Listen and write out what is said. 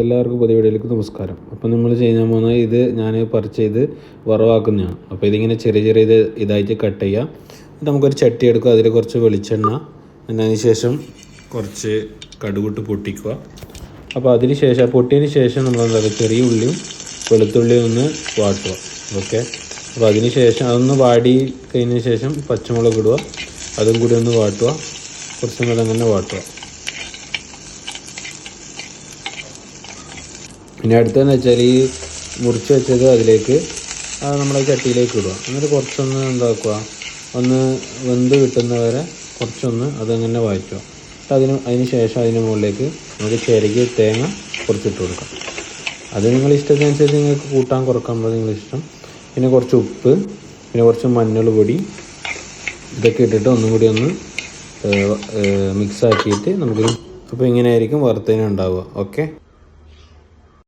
എല്ലാവർക്കും പുതിയ വീഡിയോയിലേക്ക് നമസ്കാരം. അപ്പോൾ നമ്മൾ ചെയ്യാൻ പോകുന്നത് ഇത് ഞാൻ പറിച്ച് ചെയ്ത് വറവാക്കുന്നതാണ്. അപ്പോൾ ഇതിങ്ങനെ ചെറിയ ചെറിയ ഇത് ഇതായിട്ട് കട്ട് ചെയ്യാം. നമുക്കൊരു ചട്ടി എടുക്കുക. അതിൽ കുറച്ച് വെളിച്ചെണ്ണ. എന്നതിന് ശേഷം കുറച്ച് കടുകൂട്ട് പൊട്ടിക്കുക. അപ്പോൾ അതിന് ശേഷം പൊട്ടിയതിന് ശേഷം നമ്മൾ എന്താ പറയുക ചെറിയ ഉള്ളിയും വെളുത്തുള്ളിയും ഒന്ന് വാട്ടുക. ഓക്കെ? അപ്പോൾ അതിന് ശേഷം അതൊന്ന് വാടി കഴിഞ്ഞതിന് ശേഷം പച്ചമുളക് ഇടുക. അതും കൂടി ഒന്ന് വാട്ടുക. കുറച്ചും കൂടെ അങ്ങനെ വാട്ടുക. പിന്നെ അടുത്തതെന്ന് വെച്ചാൽ ഈ മുറിച്ച് വെച്ചത് അതിലേക്ക് അത് നമ്മളെ ചട്ടിയിലേക്ക് ഇടുക. എന്നിട്ട് കുറച്ചൊന്ന് എന്താക്കുക? ഒന്ന് വെന്ത് കിട്ടുന്നവരെ കുറച്ചൊന്ന് അതങ്ങനെ വഴറ്റുക. അതിന് അതിന് ശേഷം അതിന് മുകളിലേക്ക് നമുക്ക് ചിരകി തേങ്ങ കുറച്ചിട്ട് കൊടുക്കാം. അത് നിങ്ങൾ ഇഷ്ടത്തിനനുസരിച്ച് നിങ്ങൾക്ക് കൂട്ടാൻ കുറക്കുമ്പോൾ നിങ്ങൾ ഇഷ്ടം. പിന്നെ കുറച്ച് ഉപ്പ് പിന്നെ കുറച്ച് മഞ്ഞൾ പൊടി ഇതൊക്കെ ഇട്ടിട്ട് ഒന്നും കൂടി ഒന്ന് മിക്സ് ആക്കിയിട്ട് നമുക്ക് അപ്പോൾ ഇങ്ങനെ ആയിരിക്കും വറുത്തതിന് ഉണ്ടാവുക. ഓക്കെ